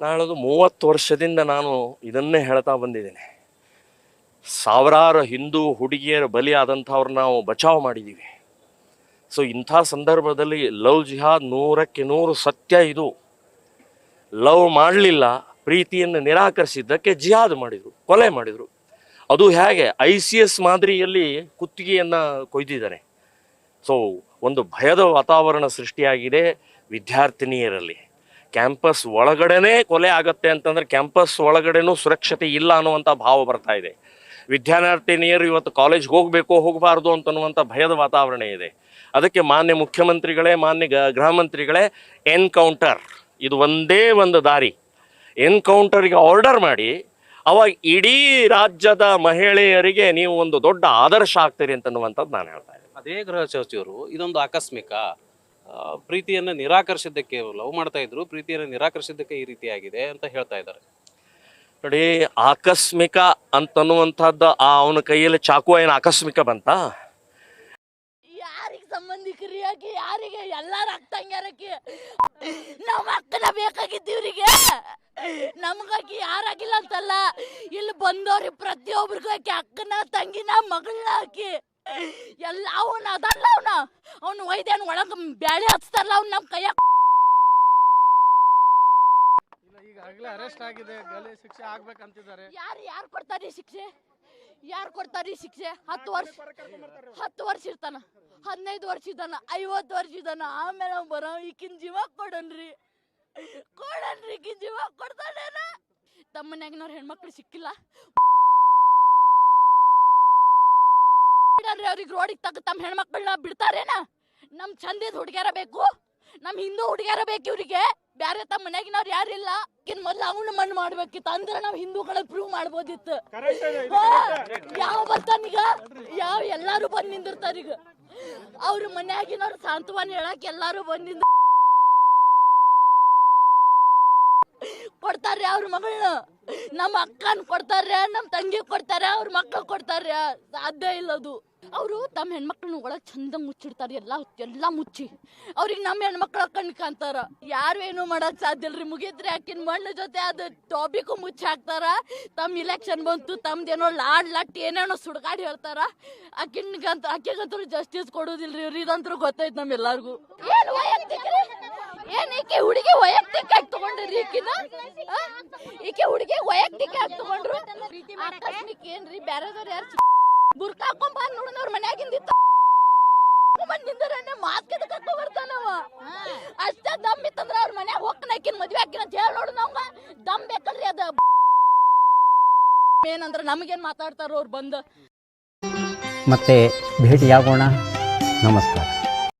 ನಾನು ಹೇಳೋದು ಮೂವತ್ತು ವರ್ಷದಿಂದ ನಾನು ಇದನ್ನೇ ಹೇಳ್ತಾ ಬಂದಿದ್ದೇನೆ. ಸಾವಿರಾರು ಹಿಂದೂ ಹುಡುಗಿಯರ ಬಲಿಯಾದಂಥವ್ರು ನಾವು ಬಚಾವ್ ಮಾಡಿದ್ದೀವಿ. ಸೊ ಇಂಥ ಸಂದರ್ಭದಲ್ಲಿ ಲವ್ ಜಿಹಾದ್ ನೂರಕ್ಕೆ ನೂರು ಸತ್ಯ ಇದು. ಲವ್ ಮಾಡಲಿಲ್ಲ, ಪ್ರೀತಿಯನ್ನು ನಿರಾಕರಿಸಿದ್ದಕ್ಕೆ ಜಿಹಾದ್ ಮಾಡಿದರು, ಕೊಲೆ ಮಾಡಿದರು. ಅದು ಹೇಗೆ? ಐ ಸಿ ಎಸ್ ಮಾದರಿಯಲ್ಲಿ ಕುತ್ತಿಗೆಯನ್ನು ಕೊಯ್ದಿದ್ದಾರೆ. ಸೊ ಒಂದು ಭಯದ ವಾತಾವರಣ ಸೃಷ್ಟಿಯಾಗಿದೆ ವಿದ್ಯಾರ್ಥಿನಿಯರಲ್ಲಿ. ಕ್ಯಾಂಪಸ್ ಒಳಗಡೆನೇ ಕೊಲೆ ಆಗತ್ತೆ ಅಂತಂದ್ರೆ ಕ್ಯಾಂಪಸ್ ಒಳಗಡೆನೂ ಸುರಕ್ಷತೆ ಇಲ್ಲ ಅನ್ನುವಂಥ ಭಾವ ಬರ್ತಾ ಇದೆ. ವಿದ್ಯಾರ್ಥಿನಿಯರು ಇವತ್ತು ಕಾಲೇಜ್ಗೆ ಹೋಗಬೇಕು ಹೋಗಬಾರ್ದು ಅಂತನ್ನುವಂಥ ಭಯದ ವಾತಾವರಣ ಇದೆ. ಅದಕ್ಕೆ ಮಾನ್ಯ ಮುಖ್ಯಮಂತ್ರಿಗಳೇ, ಮಾನ್ಯ ಗೃಹ ಮಂತ್ರಿಗಳೇ, ಎನ್ಕೌಂಟರ್ ಇದು ಒಂದೇ ಒಂದು ದಾರಿ. ಎನ್ಕೌಂಟರ್ಗೆ ಆರ್ಡರ್ ಮಾಡಿ, ಅವಾಗ ಇಡೀ ರಾಜ್ಯದ ಮಹಿಳೆಯರಿಗೆ ನೀವು ಒಂದು ದೊಡ್ಡ ಆದರ್ಶ ಆಗ್ತೀರಿ ಅಂತನ್ನುವಂಥದ್ದು ನಾನು ಹೇಳ್ತಾ ಇದ್ದೀನಿ ಅದೇ ಗೃಹ ಸಚಿವರು ಇದೊಂದು ಆಕಸ್ಮಿಕ. ಪ್ರೀತಿಯನ್ನ ನಿರಾಕರಿಸಿದ್ದಕ್ಕೆ ಲವ್ ಮಾಡ್ತಾ ಇದ್ರು. ಪ್ರೀತಿಯನ್ನು ನಿರಾಕರಿಸಿದ್ದಕ್ಕೆ ಈ ರೀತಿಯಾಗಿದೆ ಅಂತ ಹೇಳ್ತಾ ಇದ್ದಾರೆ. ನೋಡಿ ಆಕಸ್ಮಿಕ ಅಂತನ್ನುವಂಥದ್ದು ಆ ಅವನ ಕೈಯಲ್ಲಿ ಚಾಕು ಏನು ಆಕಸ್ಮಿಕ ಬಂತ? ಯಾರಿಗೆ ಸಂಬಂಧಿಕರಿ ಆಕಿ ಯಾರಿಗೆ? ಎಲ್ಲಾರು ಅಕ್ಕಂಗ್ಯಾರಕಿ ನಮ್ಮ ಅಕ್ಕನ ಬೇಕಾಗಿದ್ದೀವ್ರಿಗೆ? ಇವ್ರಿಗೆ ನಮಗಾಕಿ ಯಾರಾಗಿಲ್ಲ ಅಂತಲ್ಲ? ಇಲ್ಲಿ ಬಂದವ್ರಿಗೆ ಪ್ರತಿಯೊಬ್ರಿಗೂ ಆಕಿ ಅಕ್ಕನ ತಂಗಿನ ಮಗಳನ್ನ ಆಕಿ ಎಲ್ಲ ಅವನ ಅದಲ್ಲ ಅವನ. ಅವ್ನು ಒಯ್ದೇನು ಒಳಗೆ ಬ್ಯಾಳೆ ಹಚ್ತಾರಲ್ಲ ಅವ್ನು ನಮ್ಮ ಕೈಯಾಗ ಈಗಾಗಲೇ ಅರೆಸ್ಟ್ ಆಗಿದೆ ಗಲೆ ಶಿಕ್ಷೆ ಆಗ್ಬೇಕಂತಿದ್ದಾರೆ. ಯಾರು ಯಾರು ಕೊಡ್ತಾರೆ ಈ ಶಿಕ್ಷೆ? ಯಾರು ಕೊಡ್ತಾರೆ ಈ ಶಿಕ್ಷೆ? ಹತ್ತು ವರ್ಷ ಹತ್ತು ವರ್ಷ ಇರ್ತಾನ ಹದಿನೈದು ವರ್ಷ ಇದ್ದಾನ ಐವತ್ತು ವರ್ಷ ಇದ್ದಾನ ಆಮೇಲೆ ಅವ್ನು ಬರೋ ಈಕಿನ ಜೀವ ಕೊಡನ್ರಿ. ಕೊಡನ್ರಿ ಈಕಿನ ಜೀವ ಕೊಡ್ತಾನೇನ? ತಮ್ಮ ಮನ್ಯಾಗಿನವ್ರ ಹೆಣ್ಮಕ್ಳು ಸಿಕ್ಕಿಲ್ಲ. ಬಿಡನ್ರಿ ಅವ್ರಿಗೆ ರೋಡಿಗೆ ತಗ ತಮ್ಮ ಹೆಣ್ಮಕ್ಳನ್ನ ಬಿಡ್ತಾರೇನ? ನಮ್ ಚಂದಿದ್ ಹುಡುಗ್ಯಾರ ಬೇಕು? ನಮ್ ಹಿಂದೂ ಹುಡುಗ್ಯಾರ ಬೇಕು ಇವ್ರಿಗೆ? ಬ್ಯಾರೆ ತಮ್ಮ ಯಾರು ಯಾರಿಲ್ಲ? ಇನ್ ಮೊದ್ಲು ಅವನು ಮಣ್ಣು ಮಾಡ್ಬೇಕಿತ್ತು. ಅಂದ್ರೆ ನಾವ್ ಹಿಂದೂಗಳ ಪ್ರೂವ್ ಮಾಡ್ಬೋದಿತ್ತು. ಯಾವ ಬರ್ತಾನೀಗ ಯಾವ ಎಲ್ಲಾರು ಬಂದ್ ನಿಂದಿರ್ತಾರ ಈಗ? ಅವ್ರ ಮನ್ಯಾಗಿನವ್ರು ಸಾಂತ್ವನ ಹೇಳಕ್ ಎಲ್ಲಾರು ಬಂದ್ನಿಂದ ಕೊಡ್ತಾರ್ರಿ ಅವ್ರ ಮಗಳನ್ನ? ನಮ್ಮ ಅಕ್ಕನ್ ಕೊಡ್ತಾರ ನಮ್ಮ ತಂಗಿ ಕೊಡ್ತಾರ ಅವ್ರ ಮಕ್ಕಳು ಕೊಡ್ತಾರ ಸಾಧ್ಯ ಇಲ್ಲ ಅದು. ಅವರು ತಮ್ಮ ಹೆಣ್ಮಕ್ಳನ್ನ ಒಳಗೆ ಚಂದ ಮುಚ್ಚಿಡ್ತಾರೆ, ಎಲ್ಲ ಎಲ್ಲ ಮುಚ್ಚಿ. ಅವ್ರಿಗೆ ನಮ್ಮ ಹೆಣ್ಮಕ್ಳ ಕಣ್ ಕಾಣ್ತಾರ. ಯಾರು ಏನು ಮಾಡಕ್ ಸಾಧ್ಯ ಇಲ್ರಿ. ಮುಗಿದ್ರೆ ಆಕಿನ ಮಣ್ಣು ಜೊತೆ ಅದು ಟಾಪಿಕ್ ಮುಚ್ಚಿ ಹಾಕ್ತಾರ. ತಮ್ಮ ಇಲೆಕ್ಷನ್ ಬಂತು, ತಮ್ದೇನೋ ಲಾಡ್ ಲಟ್ ಏನೇನೋ ಸುಡ್ಗಾಡ್ ಹೇಳ್ತಾರ. ಆಕಿನ್ಗಂತ, ಆಕೆಗಂತೂ ಜಸ್ಟಿಸ್ ಕೊಡೋದಿಲ್ರಿ. ಇವ್ರಿ ಇದಂತೂ ಗೊತ್ತೈತ್ ನಮ್ಮೆಲ್ಲರಿಗೂ ಏನ್? ಏನ್ ಈಕೆ ಹುಡುಗಿ ವೈಯಕ್ತಿಕ ತಗೊಂಡ್ರಿ ಈಕಿನ? ಈಕೆ ಹುಡುಗಿ ವೈಯಕ್ತಿಕ ತಗೊಂಡ್ರು? ಏನ್ರಿ? ಬೇರೆದವ್ರು ಯಾರು ಬುರ್ಕ ಹಾಕೊಂಡ್ ಬಂದ್ ನೋಡಿನ ಅವ್ರ ಮನ್ಯಾಗಿಂದ ನಿಂದರನೆ ಮಾಸ್ಕ್ ಎದಕ್ ಹಾಕೊಂಡ್ ಬರ್ತಾನವ ಅಷ್ಟ ದಮ್ ಇತ್ತಂದ್ರ ಅವ್ರ ಮನ್ಯಾಗ ಹೋಗ್ತಾನ ಆಕಿನ ಮದ್ವೆ ಆಕಿನ ಅಂತ ಹೇಳಿ ನೋಡು ನಮ್ಗ ದಮ್ ಬೇಕಲ್ರಿ ಅದ. ಏನಂದ್ರ ನಮಗೇನ್ ಮಾತಾಡ್ತಾರ ಅವ್ರು ಬಂದು. ಮತ್ತೆ ಭೇಟಿಯಾಗೋಣ. ನಮಸ್ಕಾರ.